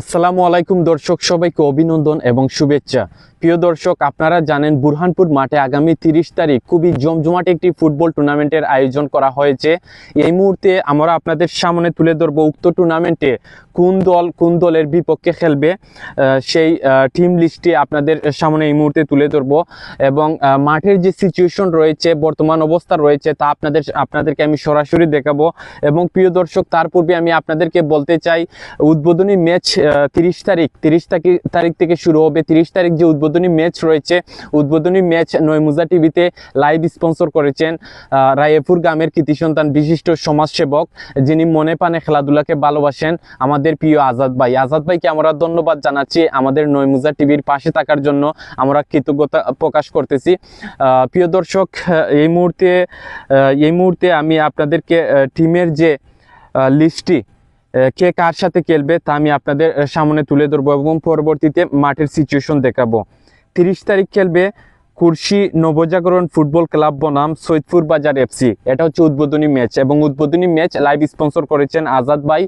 আসসালামু আলাইকুম দর্শক, সবাইকে অভিনন্দন এবং শুভেচ্ছা। প্রিয় দর্শক, আপনারা জানেন বুরহানপুর মাঠে আগামী তিরিশ তারিখ খুবই জমজমাট একটি ফুটবল টুর্নামেন্টের আয়োজন করা হয়েছে। এই মুহূর্তে আমরা আপনাদের সামনে তুলে ধরবো উক্ত টুর্নামেন্টে কোন দল কোন দলের বিপক্ষে খেলবে সেই টিম লিস্টটি আপনাদের সামনে এই মুহূর্তে তুলে ধরবো এবং মাঠের যে সিচুয়েশন রয়েছে, বর্তমান অবস্থা রয়েছে, তা আপনাদের, আপনাদেরকে আমি সরাসরি দেখাবো এবং প্রিয় দর্শক, তার পূর্বে আমি আপনাদেরকে বলতে চাই, উদ্বোধনী ম্যাচ তিরিশ তারিখ তিরিশ তারিখ থেকে শুরু হবে। তিরিশ তারিখ যে উদ্বোধনী ম্যাচ রয়েছে, উদ্বোধনী ম্যাচ নয়মুজা টিভিতে লাইভ স্পন্সর করেছেন রায়েপুর গ্রামের কৃতি সন্তান বিশিষ্ট সমাজসেবক, যিনি মনে প্রাণে খেলাধুলাকে ভালোবাসেন। আমাদের প্রিয় আজাদ ভাই। আজাদ ভাইকে আমরা ধন্যবাদ জানাচ্ছি আমাদের নয়মুজা টিভির পাশে থাকার জন্য। আমরা কৃতজ্ঞতা প্রকাশ করতেছি। প্রিয় দর্শক এই মুহূর্তে এই মুহূর্তে আমি আপনাদেরকে টিমের যে লিস্টটি কে কার সাথে খেলবে তা আমি আপনাদের সামনে তুলে ধরবো এবং পরবর্তীতে মাঠের সিচুয়েশন দেখাবো। তিরিশ তারিখ খেলবে কুর্শি নবজাগরণ ফুটবল ক্লাব বনাম সৈয়দপুর বাজার এফসি এটা হচ্ছে উদ্বোধনী ম্যাচ এবং উদ্বোধনী ম্যাচ লাইভ স্পন্সর করেছেন আজাদ ভাই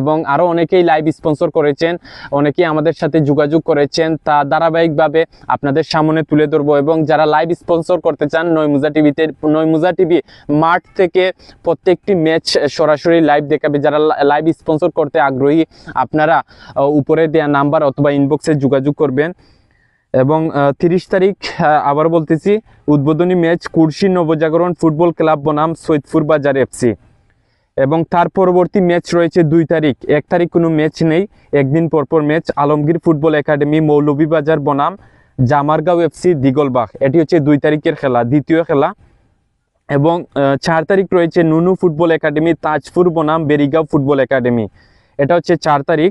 এবং আরও অনেকেই লাইভ স্পন্সর করেছেন, অনেকেই আমাদের সাথে যোগাযোগ করেছেন। তা ধারাবাহিকভাবে আপনাদের সামনে তুলে ধরবো এবং যারা লাইভ স্পন্সর করতে চান নয়মুজা টিভিতে নয়মুজা টিভি মাঠ থেকে প্রত্যেকটি ম্যাচ সরাসরি লাইভ দেখাবে। যারা লাইভ স্পন্সর করতে আগ্রহী, আপনারা উপরে দেওয়া নাম্বার অথবা ইনবক্সে যোগাযোগ করবেন। এবং তিরিশ তারিখ আবার বলতেছি, উদ্বোধনী match Kurshi Nabajagaran football club বনাম সৈয়দপুর বাজার এফসি। এবং তার পরবর্তী ম্যাচ রয়েছে দুই তারিখ। এক তারিখ কোনো ম্যাচ নেই, একদিন পরপর match Alamgir football academy Moulvibazar বনাম জামারগাঁও এফসি দিগলবাগ। এটি হচ্ছে দুই তারিখের খেলা, দ্বিতীয় খেলা। এবং চার তারিখ রয়েছে নুনু ফুটবল একাডেমি, তাজপুর বনাম বেরিগাঁও ফুটবল একাডেমি। এটা হচ্ছে চার তারিখ।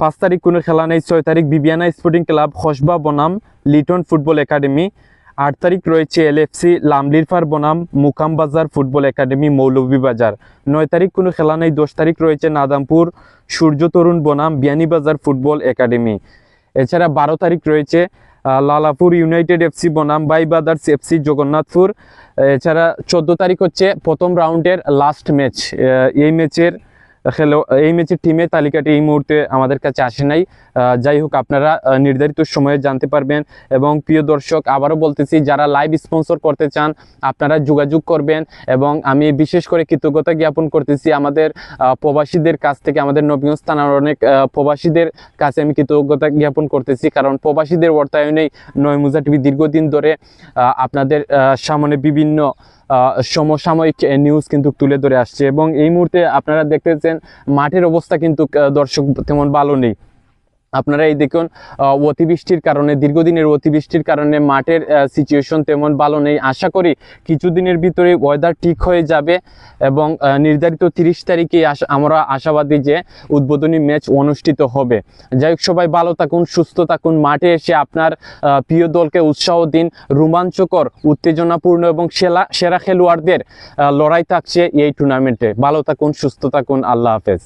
পাঁচ তারিখ কোনো খেলা নেই, ছয় তারিখ বিবিয়ানা স্পোর্টিং ক্লাব, খসবা বনাম, লিটন ফুটবল একাডেমি। আট তারিখ রয়েছে এলএফসি লামলিরফার বনাম, মুকাম বাজার ফুটবল একাডেমি মৌলভীবাজার নয় তারিখ কোনো খেলা নেই, দশ তারিখ রয়েছে নাদামপুর, সূর্য তরুণ বনাম বিয়ানীবাজার ফুটবল একাডেমি। এছাড়া বারো তারিখ রয়েছে লালাপুর ইউনাইটেড এফসি বনাম, বাই ব্রাদার্স এফসি জগন্নাথপুর। এছাড়া চোদ্দ তারিখ হচ্ছে প্রথম রাউন্ডের লাস্ট ম্যাচ এই ম্যাচের খেলো এই ম্যাচের টিমের তালিকাটি এই মুহূর্তে আমাদের কাছে আসে নাই। যাই হোক, আপনারা নির্ধারিত সময়ে জানতে পারবেন এবং প্রিয় দর্শক, আবারও বলতেছি, যারা লাইভ স্পন্সর করতে চান, আপনারা যোগাযোগ করবেন এবং আমি বিশেষ করে কৃতজ্ঞতা জ্ঞাপন করতেছি আমাদের প্রবাসীদের কাছ থেকে, আমাদের নবীগঞ্জ থানার অনেক প্রবাসীদের কাছে আমি কৃতজ্ঞতা জ্ঞাপন করতেছি। কারণ প্রবাসীদের অর্থায়নেই নয়মুজা টিভি দীর্ঘদিন ধরে আপনাদের সামনে বিভিন্ন সমসাময়িক নিউজ কিন্তু তুলে ধরে আসছে। এবং এই মুহূর্তে আপনারা দেখতেছেন, মাঠের অবস্থা কিন্তু দর্শক তেমন ভালো নেই। আপনারা এই দেখুন অতিবৃষ্টির কারণে, দীর্ঘদিনের অতিবৃষ্টির কারণে মাঠের সিচুয়েশন তেমন ভালো নেই। আশা করি কিছুদিনের ভিতরে ওয়েদার ঠিক হয়ে যাবে এবং নির্ধারিত তিরিশ তারিখে আমরা আশাবাদী যে উদ্বোধনী ম্যাচ অনুষ্ঠিত হবে। যাই হোক, সবাই ভালো থাকুন, সুস্থ থাকুন। মাঠে এসে আপনার প্রিয় দলকে উৎসাহ দিন। রোমাঞ্চকর, উত্তেজনাপূর্ণ এবং সেরা সেরা খেলোয়াড়দের লড়াই থাকছে এই টুর্নামেন্টে ভালো থাকুন, সুস্থ থাকুন। আল্লাহ হাফেজ।